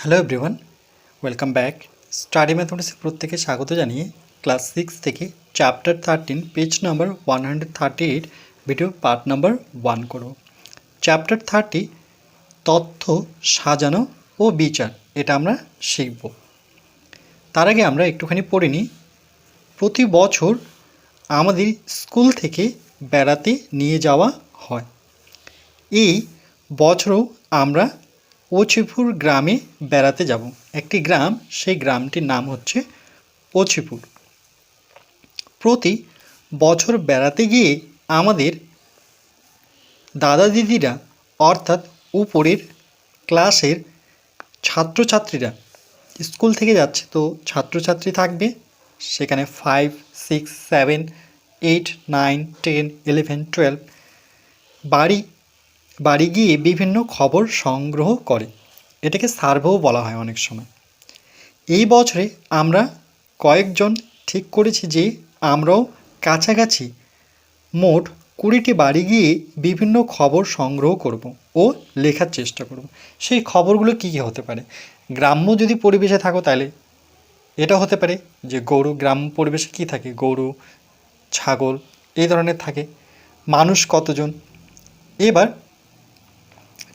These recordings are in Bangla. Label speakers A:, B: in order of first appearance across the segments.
A: Hello everyone welcome back study ম্যাথমেটিক্সে প্রত্যেকে স্বাগত জানিয়ে ক্লাস সিক্স থেকে chapter thirteen page number one hundred thirty eight video part number one করো। চ্যাপ্টার থার্টি তথ্য সাজানো ও বিচার, এটা আমরা শিখব। তার আগে আমরা একটুখানি পড়ে নিই। প্রতি বছর আমাদের স্কুল থেকে বেড়াতে নিয়ে যাওয়া হয়। এই বছরও আমরা ওচিপুর গ্রামে বেড়াতে যাব। একটি গ্রাম, সেই গ্রামটির নাম হচ্ছে ওচিপুর। প্রতি বছর বেড়াতে গিয়ে আমাদের দাদা দিদিরা অর্থাৎ উপরের ক্লাসের ছাত্রছাত্রীরা, স্কুল থেকে যাচ্ছে। তো ছাত্রছাত্রী থাকবে সেখানে five six seven eight nine ten eleven twelve বাড়ি বাড়ি গিয়ে বিভিন্ন খবর সংগ্রহ করে। এটাকে সার্ভেও বলা হয় অনেক সময়। এই বছরে আমরা কয়েকজন ঠিক করেছি যে আমরাও কাছাকাছি মোট কুড়িটি বাড়ি গিয়ে বিভিন্ন খবর সংগ্রহ করব ও লেখার চেষ্টা করব। সেই খবরগুলো কী কী হতে পারে? গ্রাম্য যদি পরিবেশে থাকো তাহলে এটা হতে পারে যে গরু, গ্রাম্য পরিবেশে কী থাকে? গরু, ছাগল এই ধরনের থাকে। মানুষ কতজন? এবার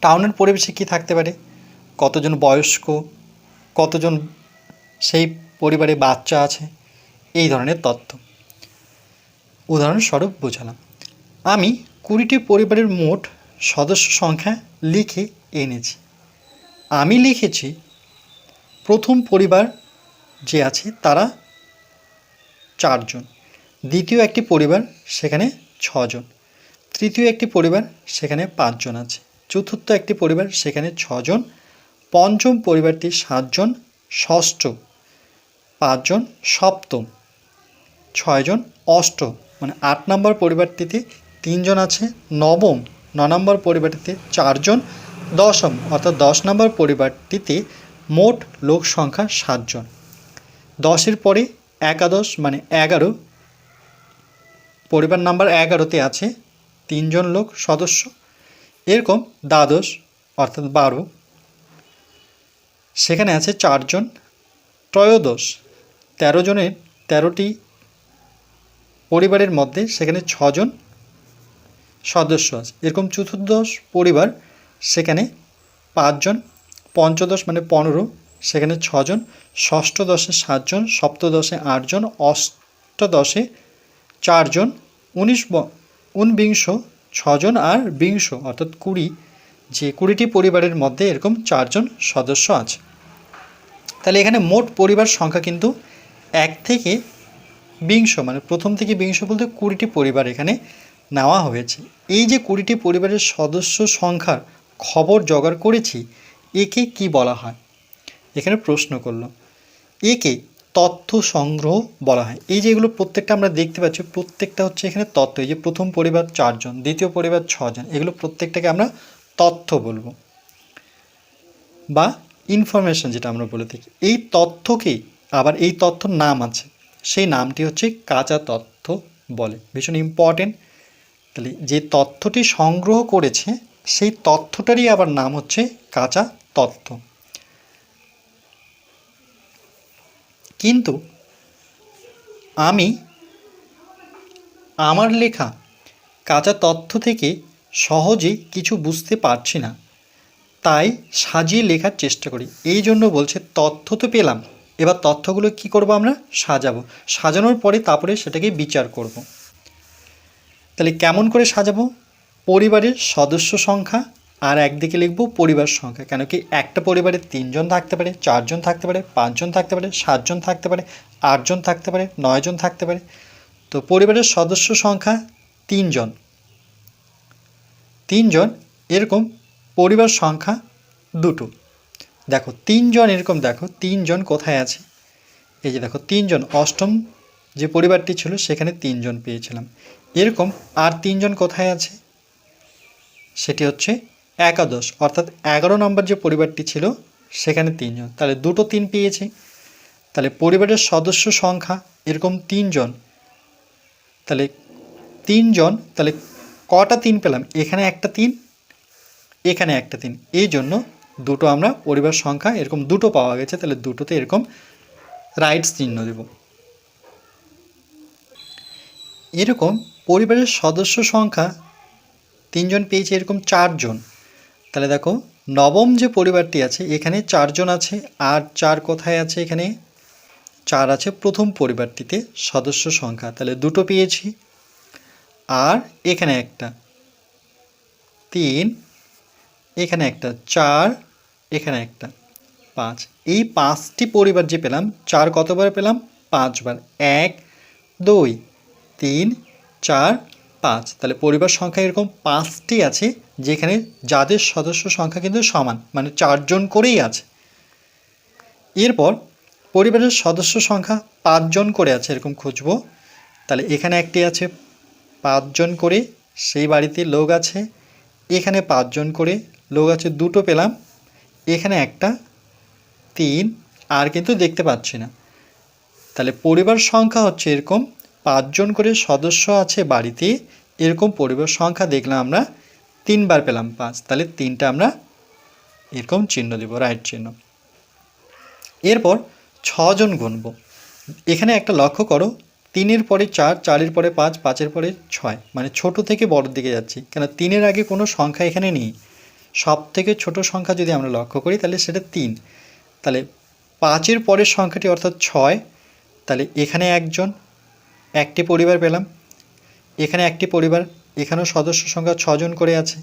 A: টাউনের পরিবেশে কি থাকতে পারে? কতজন বয়স্ক? কতজন সেই পরিবারে বাচ্চা আছে? এই ধরনের তথ্য উদাহরণস্বরূপ বোঝালাম। আমি কুড়িটি পরিবারের মোট সদস্য সংখ্যা লিখে এনেছি। আমি লিখেছি, প্রথম পরিবার যে আছে তারা চারজন। দ্বিতীয় একটি পরিবার সেখানে ছজন। তৃতীয় একটি পরিবার সেখানে পাঁচজন আছে। চতুর্থ একটি পরিবার, সেখানে ছজন। পঞ্চম পরিবারটি সাতজন ষষ্ঠ পাঁচজন, সপ্তম ছয়জন, অষ্টম। মানে আট নম্বর পরিবারটিতে তিনজন আছে, নবম, ন নম্বর পরিবারটিতে চারজন, দশম, অর্থাৎ দশ নম্বর পরিবারটিতে মোট লোক সংখ্যা সাতজন। দশের পরে একাদশ মানে এগারো, পরিবার নাম্বার এগারোতে আছে, তিনজন লোক সদস্য। এরকম দ্বাদশ, অর্থাৎ বারো। সেখানে আছে চারজন ত্রয়োদশ। তেরো জনের তেরোটি পরিবারের মধ্যে সেখানে ছজন সদস্য আছে। এরকম চতুর্দশ পরিবার, সেখানে পাঁচজন, পঞ্চদশ মানে পনেরো, সেখানে ছজন, ষষ্ঠদশে সাতজন, সপ্তদশে আটজন, অষ্টদশে চারজন, উনিশ ঊনবিংশ ছজন আর বিংশ, অর্থাৎ কুড়ি, যে কুড়িটি পরিবারের মধ্যে এরকম চারজন সদস্য আছে। তাহলে এখানে মোট পরিবার সংখ্যা কিন্তু এক থেকে বিংশ মানে প্রথম থেকে বিংশ বলতে কুড়িটি পরিবার এখানে নেওয়া হয়েছে। এই যে কুড়িটি পরিবারের সদস্য সংখ্যার খবর জোগাড় করেছি, একে কি বলা হয়? এখানে প্রশ্ন করল, একে তথ্য সংগ্রহ বলা হয়। এই যে এগুলো প্রত্যেকটা আমরা দেখতে পাচ্ছি, প্রত্যেকটা হচ্ছে এখানে তথ্য। এই যে প্রথম পরিবার চারজন, দ্বিতীয় পরিবার ছজন, এগুলো প্রত্যেকটাকে আমরা তথ্য বলব বা ইনফরমেশন যেটা আমরা বলে থাকি। এই তথ্যকেই আবার এই তথ্যর নাম আছে। সেই নামটি হচ্ছে কাঁচা তথ্য বলে। ভীষণ ইম্পর্টেন্ট তাহলে যে তথ্যটি সংগ্রহ করেছে, সেই তথ্যটারই আবার নাম হচ্ছে কাঁচা তথ্য। কিন্তু আমি আমার লেখা কাঁচা তথ্য থেকে সহজে কিছু বুঝতে পারছি না। তাই সাজিয়ে লেখার চেষ্টা করি। এই জন্য বলছে, তথ্য তো পেলাম। এবার তথ্যগুলো কি করব আমরা? সাজাবো। সাজানোর পরে তারপরে সেটাকে বিচার করব। তাহলে কেমন করে সাজাবো? পরিবারের সদস্য সংখ্যা আর একদিকে লিখব পরিবার সংখ্যা, কেন কি একটা পরিবারে তিনজন থাকতে পারে, চারজন থাকতে পারে, পাঁচজন থাকতে পারে, সাতজন থাকতে পারে, আটজন থাকতে পারে, নয়জন থাকতে পারে। তো পরিবারের সদস্য সংখ্যা তিনজন। তিনজন এরকম পরিবার সংখ্যা দুটো। দেখো, তিনজন এরকম, দেখো, তিনজন কোথায় আছে? এই যে দেখো, তিনজন, অষ্টম যে পরিবারটি ছিল সেখানে তিনজন পেয়েছিলাম। এরকম আর তিনজন কোথায় আছে? সেটি হচ্ছে একাদশ, অর্থাৎ এগারো নম্বর যে পরিবারটি ছিল, সেখানে তিনজন। তাহলে দুটো তিন পেয়েছি। তাহলে পরিবারের সদস্য সংখ্যা এরকম তিনজন। তাহলে তিনজন, তাহলে কটা তিন পেলাম? এখানে একটা তিন, এখানে একটা তিন। এই জন্য দুটো আমরা পরিবার সংখ্যা এরকম দুটো পাওয়া গেছে। তাহলে দুটোতে এরকম রাইট চিহ্ন দেব। এরকম পরিবারের সদস্য সংখ্যা তিনজন পেয়েছে, এরকম চারজন। তাহলে দেখো, নবম যে পরিবারটি আছে, এখানে চারজন আছে, আর চার কোথায় আছে এখানে? চার আছে প্রথম পরিবারটিতে সদস্য সংখ্যা। তাহলে দুটো পেয়েছি। আর এখানে একটা। তিন, এখানে একটা। চার, এখানে একটা। পাঁচ। এই পাঁচটি পরিবার যে পেলাম, চার কতবার পেলাম? পাঁচবার। এক, দুই, তিন, চার পাঁচ, তাহলে পরিবার সংখ্যা এরকম পাঁচটি আছে, যেখানে যাদের সদস্য সংখ্যা কিন্তু সমান মানে চারজন করেই আছে। এরপর পরিবারের সদস্য সংখ্যা পাঁচজন করে আছে এরকম খুঁজবো। তাহলে এখানে একটি আছে, পাঁচজন করে সেই বাড়িতে লোক আছে, এখানে পাঁচজন করে লোক আছে, দুটো পেলাম। এখানে একটা, তিন, আর কিন্তু দেখতে পাচ্ছি না। তাহলে পরিবার সংখ্যা হচ্ছে এরকম পাঁচজন করে সদস্য আছে বাড়িতে, এরকম পরিবার সংখ্যা দেখলাম আমরা, তিনবার পেলাম পাঁচ, তাহলে তিনটা আমরা এরকম চিহ্ন দেব রাইট চিহ্ন। এরপর ছজন গুনব। এখানে একটা লক্ষ্য করো, তিনের পরে চার, চারের পরে পাঁচ, পাঁচের পরে ছয় মানে ছোট থেকে বড় দিকে যাচ্ছি কেন তিনের আগে কোনো সংখ্যা এখানে নেই। সব থেকে ছোট সংখ্যা যদি আমরা লক্ষ্য করি, তাহলে সেটা তিন। তাহলে পাঁচের পরের সংখ্যাটি অর্থাৎ ছয়, তাহলে এখানে একজন একটি পরিবার পেলাম। এখানে একটি পরিবার, এখানেও সদস্য সংখ্যা ছজন করে আছে।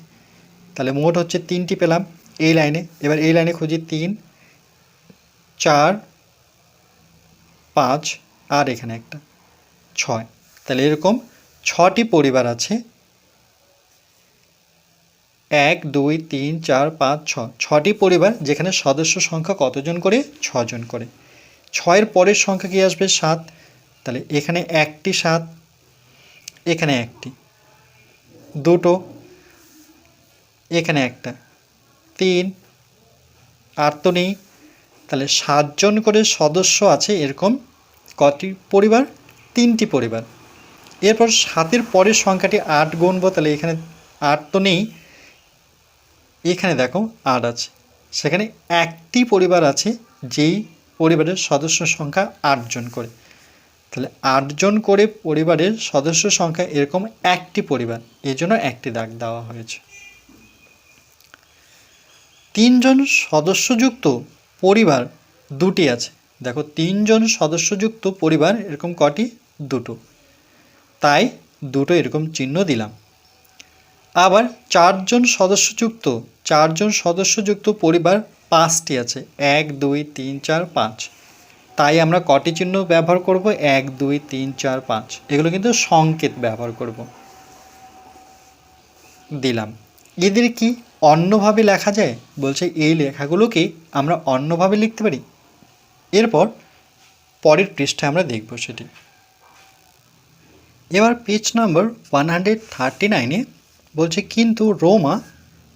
A: তাহলে মোট হচ্ছে তিনটি পেলাম এই লাইনে। এবার এই লাইনে খুঁজি তিন, চার, পাঁচ আর এখানে একটা, ছয়। তাহলে এরকম ছটি পরিবার আছে। এক, দুই, তিন, চার, পাঁচ ছ ছটি পরিবার যেখানে সদস্য সংখ্যা কতজন করে? ছজন করে। ছয়ের পরের সংখ্যা কি আসবে? সাত। তাহলে এখানে একটি সাত, এখানে একটি। দুটো, এখানে একটা। তিন আর তো নেই তাহলে সাতজন করে সদস্য আছে এরকম কটি পরিবার? তিনটি পরিবার। এরপর সাতের পরের সংখ্যাটি আট গুনবো তাহলে এখানে আট তো নেই এখানে দেখো আট আছে। সেখানে একটি পরিবার আছে যেই পরিবারের সদস্য সংখ্যা আটজন করে। তাহলে আটজন করে পরিবারের সদস্য সংখ্যা এরকম একটি পরিবার এই জন্য একটি দাগ দেওয়া হয়েছে। তিনজন সদস্যযুক্ত পরিবার দুটি আছে। দেখো, তিনজন সদস্যযুক্ত পরিবার এরকম কটি? দুটো। তাই দুটো এরকম চিহ্ন দিলাম। আবার চারজন সদস্যযুক্ত চারজন সদস্যযুক্ত পরিবার পাঁচটি আছে। এক, দুই, তিন, চার, পাঁচ। তাই আমরা কটি চিহ্ন ব্যবহার করব? এক, দুই, তিন, চার, পাঁচ। এগুলো কিন্তু সংকেত ব্যবহার করব। দিলাম। এদের কি অন্যভাবে লেখা যায়? বলছে এই লেখাগুলোকে আমরা অন্যভাবে লিখতে পারি। এরপর পরের পৃষ্ঠায় আমরা দেখব সেটি। এবার page number one hundred thirty নাইনে বলছে, কিন্তু রোমা,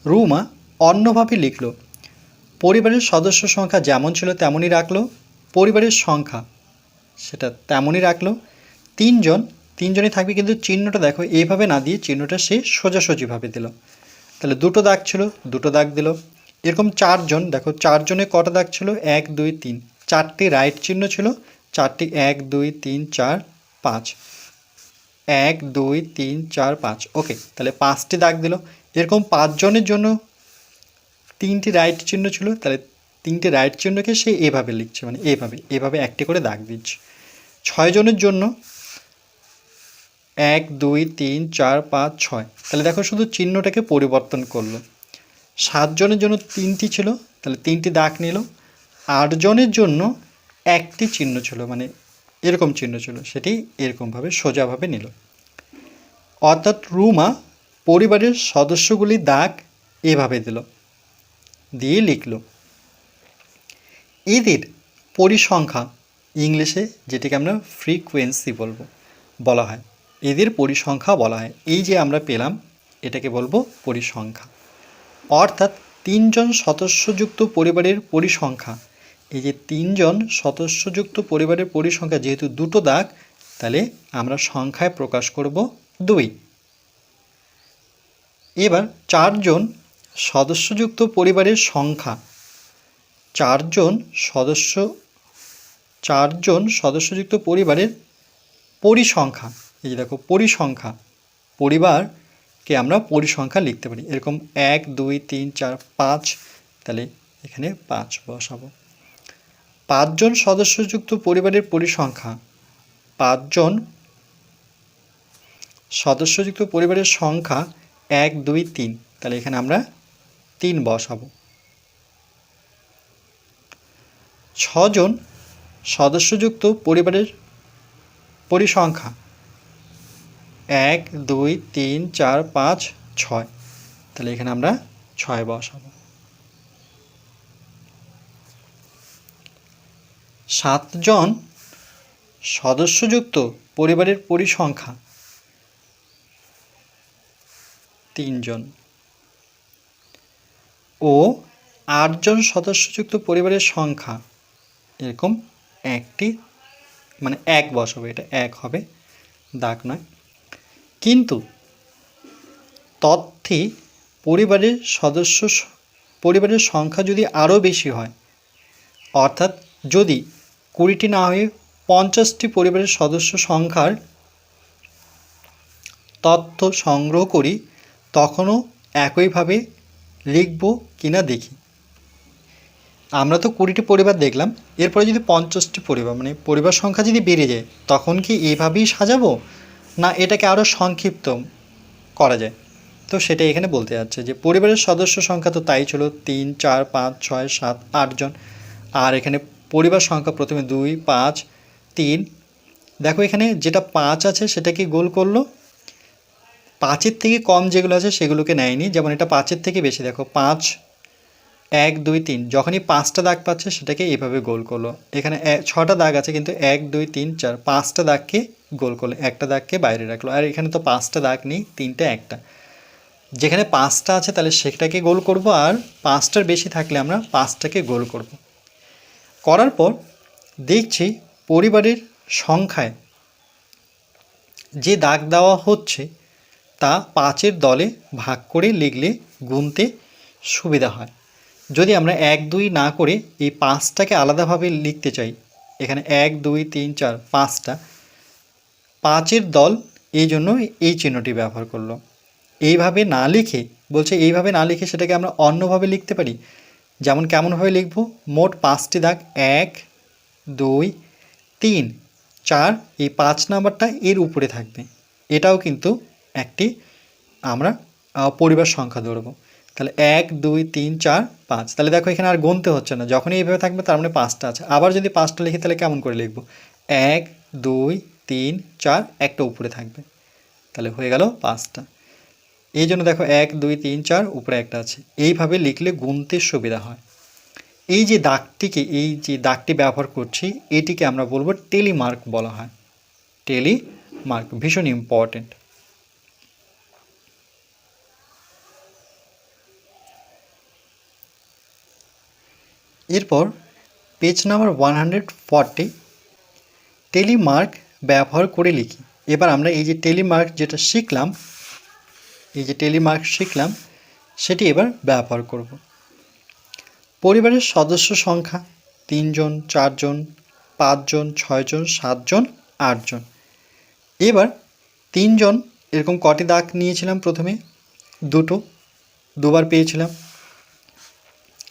A: রুমা অন্যভাবে লিখলো। পরিবারের সদস্য সংখ্যা যেমন ছিল তেমনই রাখল। পরিবারের সংখ্যা, সেটা তেমনই রাখল। তিনজন, তিনজনই থাকবে কিন্তু চিহ্নটা দেখো, এইভাবে না দিয়ে চিহ্নটা সে সোজাসুজিভাবে দিল। তাহলে দুটো দাগ ছিল, দুটো দাগ দিল। এরকম চারজন, দেখো, চারজনে কটা দাগ ছিল? এক, দুই, তিন। চারটি রাইট চিহ্ন ছিল, চারটি এক, দুই, তিন, চার, পাঁচ। এক, দুই, তিন, চার, পাঁচ। ওকে তাহলে পাঁচটি দাগ দিল। এরকম পাঁচজনের জন্য তিনটি রাইট চিহ্ন ছিল, তাহলে তিনটে রাইট চিহ্নকে সে এভাবে লিখছে মানে এভাবে এভাবে একটি করে দাগ দিচ্ছে। ছয়জনের জন্য এক, দুই, তিন, চার, পাঁচ, ছয়। তাহলে দেখো শুধু চিহ্নটাকে পরিবর্তন করল। সাতজনের জন্য তিনটি ছিল, তাহলে তিনটি দাগ নিল। আটজনের জন্য একটি চিহ্ন ছিল মানে এরকম চিহ্ন ছিল, সেটি এরকমভাবে সোজাভাবে নিল। অর্থাৎ রুমা পরিবারের সদস্যগুলি দাগ এভাবে দিল, দিয়ে লিখল এদের পরিসংখ্যা ইংলিশে যেটিকে আমরা ফ্রিকোয়েন্সি বলব, বলা হয়। এদের পরিসংখ্যা বলা হয়। এই যে আমরা পেলাম, এটাকে বলব পরিসংখ্যা। অর্থাৎ তিনজন সদস্যযুক্ত পরিবারের পরিসংখ্যা। এই যে তিনজন সদস্যযুক্ত পরিবারের পরিসংখ্যা যেহেতু দুটো দাগ, তাহলে আমরা সংখ্যায় প্রকাশ করব দুই। এবার চারজন সদস্যযুক্ত পরিবারের সংখ্যা। চারজন সদস্য, চারজন সদস্যযুক্ত পরিবারের পরিসংখ্যা এই যে দেখো পরিসংখ্যা পরিবারকে আমরা পরিসংখ্যা লিখতে পারি। এরকম এক, দুই, তিন, চার, পাঁচ, তাহলে এখানে পাঁচ বসাবো। পাঁচজন সদস্যযুক্ত পরিবারের পরিসংখ্যা পাঁচজন সদস্যযুক্ত পরিবারের সংখ্যা এক, দুই, তিন। তাহলে এখানে আমরা তিন বসাবো। ছজন সদস্যযুক্ত পরিবারের পরিসংখ্যা। এক, দুই, তিন, চার, পাঁচ, ছয়। তাহলে এখানে আমরা ছয় বসাবো। সাতজন সদস্যযুক্ত পরিবারের পরিসংখ্যা। তিনজন। ও, আটজন সদস্যযুক্ত পরিবারের সংখ্যা। এরকম একটি মানে এক বসাবো, এটা এক হবে, দাগ নয়। কিন্তু তথ্যে পরিবারের সদস্য পরিবারের সংখ্যা যদি আরও বেশি হয়, অর্থাৎ যদি কুড়িটি না হয়ে পঞ্চাশটি পরিবারের সদস্য সংখ্যার তথ্য সংগ্রহ করি, তখনও একইভাবে লিখব কিনা দেখি। আমরা তো কুড়িটি পরিবার দেখলাম, এরপরে যদি পঞ্চাশটি পরিবার মানে পরিবার সংখ্যা যদি বেড়ে যায়, তখন কি এইভাবেই সাজাবো? না, এটাকে আরও সংক্ষিপ্ত করা যায়? তো সেটা এখানে বলতে যাচ্ছে যে, পরিবারের সদস্য সংখ্যা তো তাই ছিল, তিন, চার, পাঁচ, ছয়, সাত আটজন আর এখানে পরিবার সংখ্যা প্রথমে দুই, পাঁচ, তিন। দেখো এখানে যেটা পাঁচ আছে সেটাকে গোল করল? পাঁচের থেকে কম যেগুলো আছে, সেগুলোকে নেয়নি। যেমন এটা পাঁচের থেকে বেশি, দেখো, পাঁচ এক, দুই, তিন। যখনই পাঁচটা দাগ পাচ্ছে, সেটাকে এইভাবে গোল করল। এখানে ছটা দাগ আছে, কিন্তু এক, দুই, তিন, চার, পাঁচটা দাগকে গোল করল। একটা দাগকে বাইরে রাখল। আর এখানে তো পাঁচটা দাগ নেই, তিনটা, একটা। যেখানে পাঁচটা আছে, তাহলে সেটাকে গোল করব, আর পাঁচটার বেশি থাকলে আমরা পাঁচটাকে গোল করব। করার পর দেখছি পরিবারের সংখ্যায় যে দাগ দেওয়া হচ্ছে, তা পাঁচের দলে ভাগ করে লিখলে গুনতে সুবিধা হয়। যদি আমরা এক, দুই না করে এই পাঁচটাকে আলাদাভাবে লিখতে চাই, এখানে এক, দুই, তিন, চার, পাঁচটা, পাঁচের দল এই জন্য এই চিহ্নটি ব্যবহার করল। এইভাবে না লিখে, বলছে এইভাবে না লিখে সেটাকে আমরা অন্যভাবে লিখতে পারি। যেমন কেমনভাবে লিখব? মোট পাঁচটি দাগ এক, দুই, তিন, চার, এই পাঁচ নাম্বারটা এর উপরে থাকবে। এটাও কিন্তু একটি আমরা পরিবার সংখ্যা ধরবো। তাহলে এক, দুই, তিন, চার, পাঁচ। তাহলে দেখো এখানে আর গুনতে হচ্ছে না। যখনই এইভাবে থাকবে তার মানে পাঁচটা আছে। আবার যদি পাঁচটা লিখি তাহলে কেমন করে লিখব? এক, দুই, তিন, চার, একটা উপরে থাকবে। তাহলে হয়ে গেল পাঁচটা। এই জন্য দেখো এক, দুই, তিন, চার, উপরে একটা আছে। এইভাবে লিখলে গুনতে সুবিধা হয়। এই যে দাগটিকে, এই যে দাগটি ব্যবহার করছি, এটিকে আমরা বলব টেলিমার্ক বলা হয়। টেলিমার্ক, ভীষণ ইম্পর্টেন্ট এরপর page number one hundred forty tally mark ব্যবহার করে লিখি। এবার আমরা এই যে টেলিমার্ক যেটা শিখলাম, এই যে টেলিমার্ক শিখলাম, সেটি এবার ব্যবহার করব। পরিবারের সদস্য সংখ্যা, তিনজন, চারজন, পাঁচজন, ছয়জন, সাতজন, আটজন। এবার তিনজন, এরকম কটি দাগ নিয়েছিলাম প্রথমে? দুটো, দুবার পেয়েছিলাম।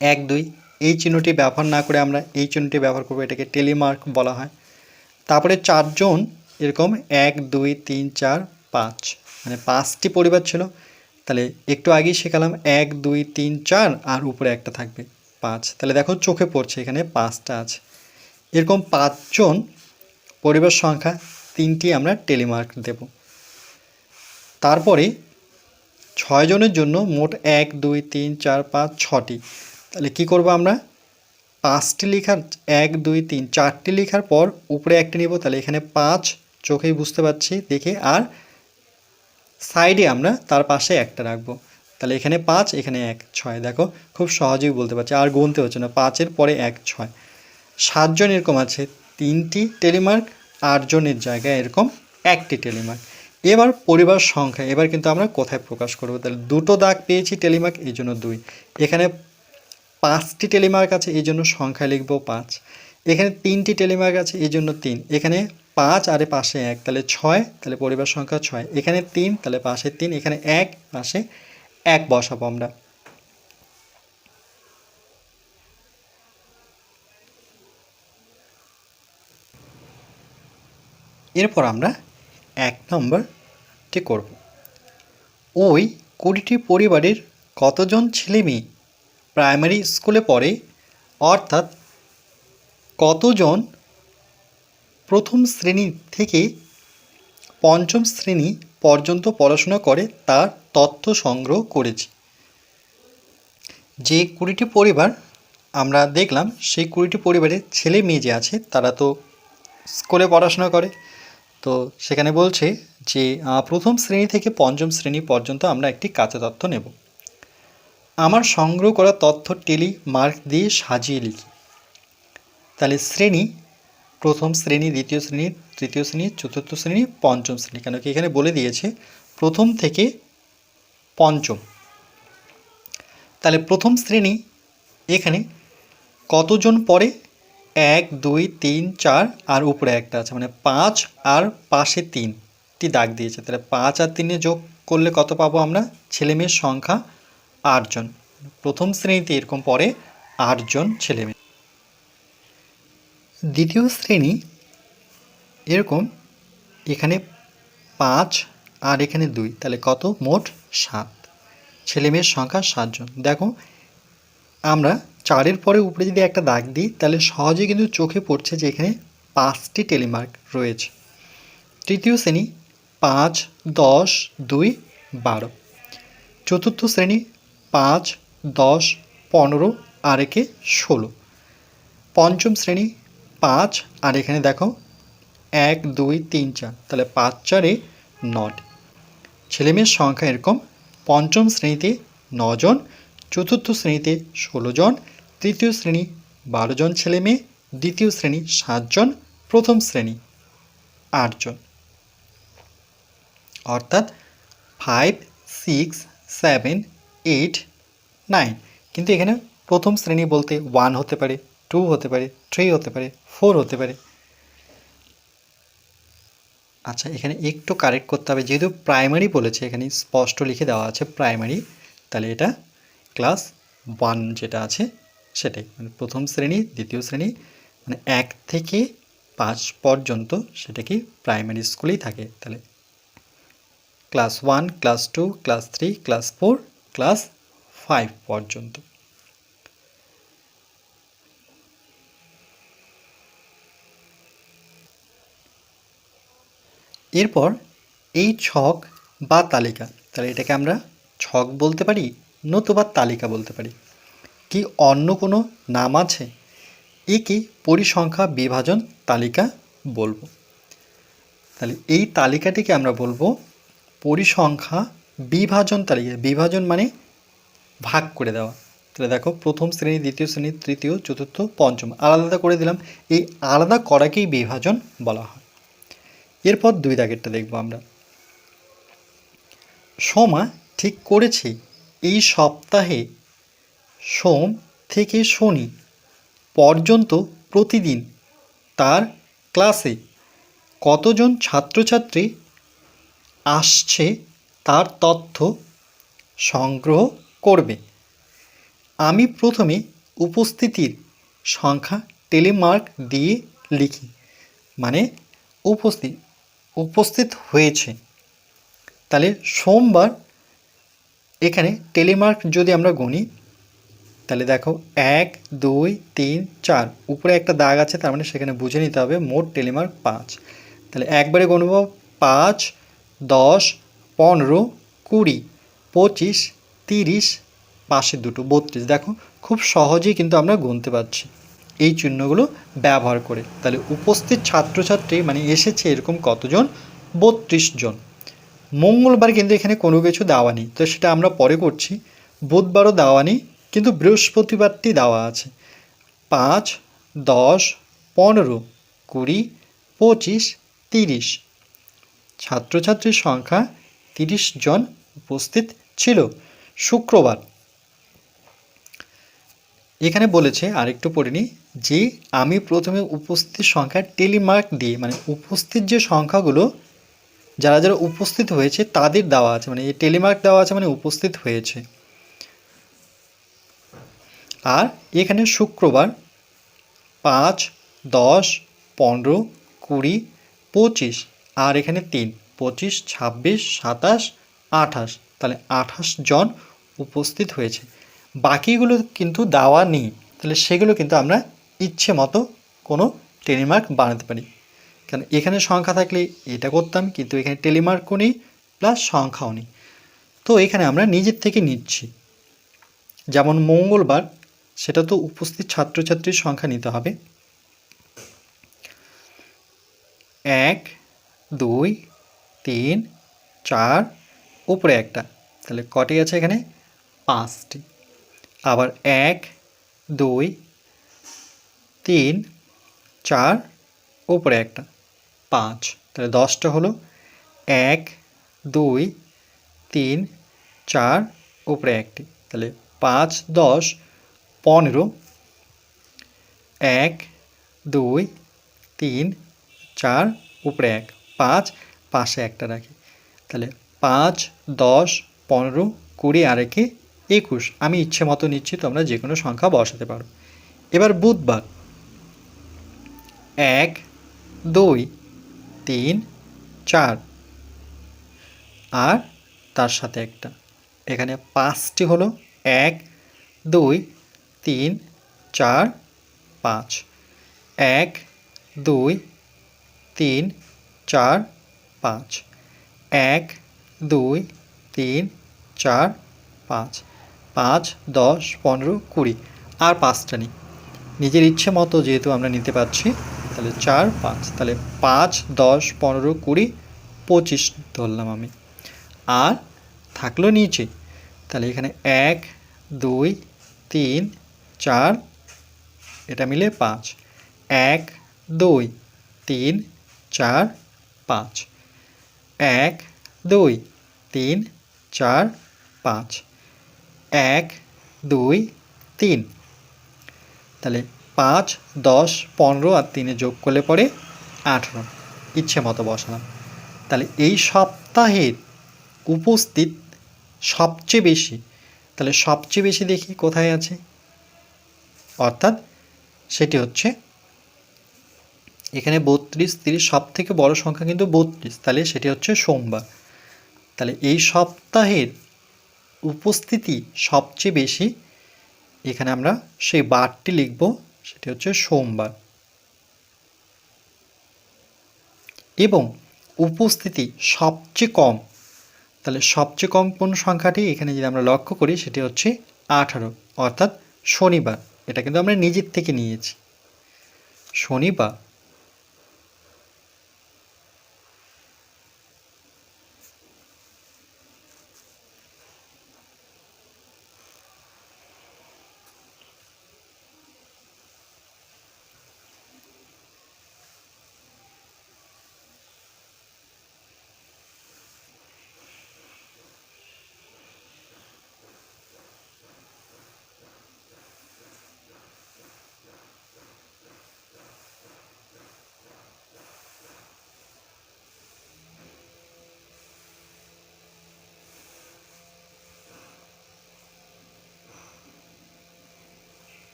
A: এক, দুই এই চিহ্নটি ব্যবহার না করে আমরা এই চিহ্নটি ব্যবহার করব, এটাকে টেলিমার্ক বলা হয়। তারপরে চারজন, এরকম এক, দুই, তিন, চার, পাঁচ। মানে পাঁচটি পরিবার ছিল। তাহলে একটু আগেই শেখালাম, এক, দুই, তিন, চার, আর উপরে একটা থাকবে, পাঁচ। তাহলে দেখো চোখে পড়ছে, এখানে পাঁচটা আছে। এরকম পাঁচজন পরিবার সংখ্যা, তিনটি আমরা টেলিমার্ক দেব। তারপরে ছয়জনের জন্য মোট এক, দুই, তিন, চার, পাঁচ, ছটি। তাহলে কি করব আমরা? পাঁচটি লেখার, এক, দুই, তিন, চারটি লেখার পর উপরে একটি নিব, তাহলে এখানে পাঁচ চোখেই বুঝতে পারছি, দেখে, আর সাইডে আমরা তার পাশে একটা রাখব। তাহলে এখানে পাঁচ, এখানে এক, ছয়, দেখো, খুব সহজেই বলতে পারছি, আর গুনতে হচ্ছে না, পাঁচের পরে এক, ছয়। সাতজন এরকম আছে, তিনটি টেলিমার্ক, আটজনের জায়গায় এরকম একটি টেলিমার্ক। এবার পরিবার সংখ্যা, এবার কিন্তু আমরা কোথায় প্রকাশ করব? তাহলে দুটো দাগ পেয়েছি টেলিমার্ক, এই জন্য দুই। এখানে পাঁচটি টেলিমার্ক আছে, এই জন্য সংখ্যা লিখব পাঁচ। এখানে তিনটি টেলিমার্ক আছে, এই জন্য তিন। এখানে পাঁচ আরে পাশে এক, তাহলে ছয়, তাহলে পরিবার সংখ্যা ছয়। এখানে তিন, তাহলে পাশে তিন, এখানে এক, পাশে এক বসাবো আমরা। এরপর আমরা এক নম্বরটি করব। ওই কুড়িটি পরিবারের কতজন ছেলে মেয়ে প্রাইমারি স্কুলে পড়ে, অর্থাৎ কতজন প্রথম শ্রেণি থেকে পঞ্চম শ্রেণি পর্যন্ত পড়াশোনা করে তার তথ্য সংগ্রহ করেছি। যে কুড়িটি পরিবার আমরা দেখলাম, সেই কুড়িটি পরিবারের ছেলে মেয়ে যে আছে, তারা তো স্কুলে পড়াশোনা করে। তো সেখানে বলছে যে প্রথম শ্রেণি থেকে পঞ্চম শ্রেণি পর্যন্ত আমরা একটি কাঁচা তথ্য নেব। আমার সংগ্রহ করা তথ্য টেলি মার্ক দিয়ে সাজিয়ে লিখি। তাহলে শ্রেণি, প্রথম শ্রেণি, দ্বিতীয় শ্রেণি, তৃতীয় শ্রেণি, চতুর্থ শ্রেণি, পঞ্চম শ্রেণি, কেন কি এখানে বলে দিয়েছে, প্রথম থেকে পঞ্চম। তাহলে প্রথম শ্রেণি এখানে কতজন পড়ে? এক, দুই, তিন, চার, আর উপরে একটা আছে মানে পাঁচ আর পাশে তিনটি দাগ দিয়েছে, তাহলে পাঁচ আর তিনে যোগ করলে কত পাবো আমরা? ছেলে মেয়ের সংখ্যা আটজন। প্রথম শ্রেণীতে এরকম পড়ে আটজন ছেলে মেয়ে দ্বিতীয় শ্রেণি এরকম, এখানে পাঁচ আর এখানে দুই, তাহলে কত? মোট সাত। ছেলে মেয়ের সংখ্যা সাতজন। দেখো, আমরা চারের পরে উপরে যদি একটা দাগ দিই, তাহলে সহজেই কিন্তু চোখে পড়ছে যে এখানে পাঁচটি টেলিমার্ক রয়েছে। তৃতীয় শ্রেণি পাঁচ, দশ, দুই, বারো। চতুর্থ শ্রেণি পাঁচ, দশ, পনেরো, আর একে ষোলো। পঞ্চম শ্রেণি, পাঁচ, আর এখানে দেখো, এক, দুই, তিন, চার। তাহলে পাঁচ, চারে নট। ছেলেমেয়ের সংখ্যা এরকম, পঞ্চম শ্রেণীতে নজন, চতুর্থ শ্রেণীতে ষোলো জন, তৃতীয় শ্রেণি বারো জন ছেলে মেয়ে দ্বিতীয় শ্রেণি সাতজন প্রথম শ্রেণি আটজন অর্থাৎ five six seven eight nine কিন্তু এখানে প্রথম শ্রেণি বলতে ওয়ান হতে পারে টু হতে পারে থ্রি হতে পারে ফোর হতে পারে। আচ্ছা এখানে একটু কারেক্ট করতে হবে। যেহেতু প্রাইমারি বলেছে, এখানে স্পষ্ট লিখে দেওয়া আছে প্রাইমারি তাহলে এটা ক্লাস ওয়ান যেটা আছে, সেটাই। মানে প্রথম শ্রেণি, দ্বিতীয় শ্রেণি মানে এক থেকে পাঁচ পর্যন্ত সেটা কি প্রাইমারি স্কুলেই থাকে। তাহলে class one class two class three class four class five পর্যন্ত। এরপর এই ছক বা তালিকা, তাহলে এটাকে আমরা ছক বলতে পারি, নতুবা তালিকা বলতে পারি। কি অন্য কোনো নাম আছে? একে পরিসংখ্যা বিভাজন তালিকা বলব। তাহলে এই তালিকাটিকে আমরা বলব পরিসংখ্যা বিভাজন তালিকা, বিভাজন মানে ভাগ করে দেওয়া। তাহলে দেখো, প্রথম শ্রেণি, দ্বিতীয় শ্রেণি, তৃতীয়, চতুর্থ, পঞ্চম, আলাদা করে দিলাম। এই আলাদা করাকেই বিভাজন বলা হয়। এরপর দুই দাগেরটা দেখব আমরা। সোমা ঠিক করেছে এই সপ্তাহে সোম থেকে শনি পর্যন্ত প্রতিদিন তার ক্লাসে কতজন ছাত্রছাত্রী আসছে তার তথ্য সংগ্রহ করবে। আমি প্রথমে উপস্থিতির সংখ্যা টেলিমার্ক দিয়ে লিখি মানে উপস্থিত উপস্থিত হয়েছে। তাহলে সোমবার এখানে টেলিমার্ক যদি আমরা গুনি, তাহলে দেখো এক, দুই, তিন, চার, উপরে একটা দাগ আছে, তার মানে সেখানে বুঝে নিতে হবে মোট টেলিমার্ক পাঁচ। তাহলে একবারে গুনব, পাঁচ, দশ পনেরো, কুড়ি, পঁচিশ, তিরিশ পাশে দুটো, বত্রিশ। দেখো, খুব সহজেই কিন্তু আমরা গুনতে পারছি এই চিহ্নগুলো ব্যবহার করে। তাহলে উপস্থিত ছাত্রছাত্রী মানে এসেছে এরকম কতজন? বত্রিশ জন। মঙ্গলবার কিন্তু এখানে কোনো কিছু দেওয়া নেই। তো সেটা আমরা পরে করছি। বুধবারও দেওয়া নেই, কিন্তু বৃহস্পতিবারটি দেওয়া আছে। পাঁচ, দশ, পনেরো, কুড়ি, পঁচিশ, তিরিশ। ছাত্রছাত্রীর সংখ্যা তিরিশ জন উপস্থিত ছিল। শুক্রবার। এখানে বলেছে, আরেকটু পড়ে নিই, যে আমি প্রথমে উপস্থিত সংখ্যা টেলিমার্ক দিয়ে মানে উপস্থিত যে সংখ্যাগুলো, যারা যারা উপস্থিত হয়েছে, তাদের দেওয়া আছে মানে এই টেলিমার্ক দেওয়া আছে মানে উপস্থিত হয়েছে। আর এখানে শুক্রবার, পাঁচ, দশ, পনেরো, কুড়ি, পঁচিশ, আর এখানে তিন। পঁচিশ, ছাব্বিশ, সাতাশ, আঠাশ। তাহলে আঠাশ জন উপস্থিত হয়েছে। বাকিগুলো কিন্তু দেওয়া নেই। তাহলে সেগুলো কিন্তু আমরা ইচ্ছে মতো কোনো টেলিমার্ক বানাতে পারি। কারণ এখানে সংখ্যা থাকলে এটা করতাম, কিন্তু এখানে টেলিমার্কও নেই, প্লাস সংখ্যাও নেই। তো এখানে আমরা নিজের থেকে নিচ্ছি। যেমন মঙ্গলবার, সেটা তো উপস্থিত ছাত্রছাত্রীর সংখ্যা নিতে হবে। এক, দুই তিন, চার, উপরে একটা। তাহলে কটি আছে এখানে? পাঁচটি। আবার এক, দুই, তিন, চার, উপরে একটা। পাঁচ। তাহলে দশটা হলো এক, দুই, তিন, চার, উপরে একটি। তাহলে পাঁচ, দশ, পনেরো। এক, দুই, তিন, চার, উপরে এক। পাঁচ পাশে একটা রাখি। তাহলে পাঁচ, দশ, পনেরো, কুড়ি, আর একে একুশ। আমি ইচ্ছে মতো নিচ্ছি তোমরা যে কোনো সংখ্যা বসাতে পারো। এবার বুধবার। এক, দুই, তিন, চার, আর তার সাথে একটা। এখানে পাঁচটি হলো এক, দুই, তিন, চার, পাঁচ। এক, দুই, তিন, চার পাঁচ। এক, দুই, তিন, চার, পাঁচ। পাঁচ, দশ, পনেরো, কুড়ি। আর পাঁচটা নিই। নিজের ইচ্ছে মতো যেহেতু আমরা নিতে পারছি, তাহলে চার, পাঁচ। তাহলে পাঁচ, দশ, পনেরো, কুড়ি, পঁচিশ ধরলাম আমি। আর থাকল নিচে। তাহলে এখানে এক, দুই, তিন, চার, এটা মিলে পাঁচ। এক, দুই, তিন, চার, পাঁচ। এক, দুই, তিন, চার, পাঁচ। এক, দুই, তিন। তাহলে পাঁচ, দশ, পনেরো আর তিনে যোগ করলে পরে আঠেরো। ইচ্ছে মতো বসালাম। তাহলে এই সপ্তাহের উপস্থিত সবচেয়ে বেশি, তাহলে সবচেয়ে বেশি দেখি কোথায় আছে? অর্থাৎ সেটি হচ্ছে এখানে বত্রিশ, তিরিশ সব থেকে বড় সংখ্যা কিন্তু বত্রিশ। তাহলে সেটি হচ্ছে সোমবার। তাহলে এই সপ্তাহের উপস্থিতি সবচেয়ে বেশি এখানে আমরা সেই বারটি লিখব, সেটি হচ্ছে সোমবার। এবং উপস্থিতি সবচেয়ে কম, তাহলে সবচেয়ে কম কোন সংখ্যাটি? এখানে যদি আমরা লক্ষ্য করি, সেটি হচ্ছে আঠারো, অর্থাৎ শনিবার। এটা কিন্তু আমরা নিজের থেকে নিয়েছি। শনিবার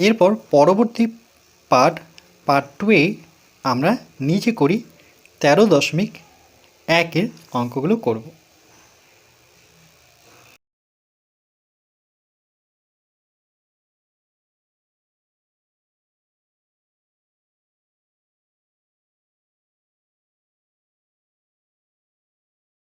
A: এরপর পরবর্তী পার্ট পার্ট টুয়ে আমরা নিজে করি তেরো দশমিক একের অঙ্কগুলো করব।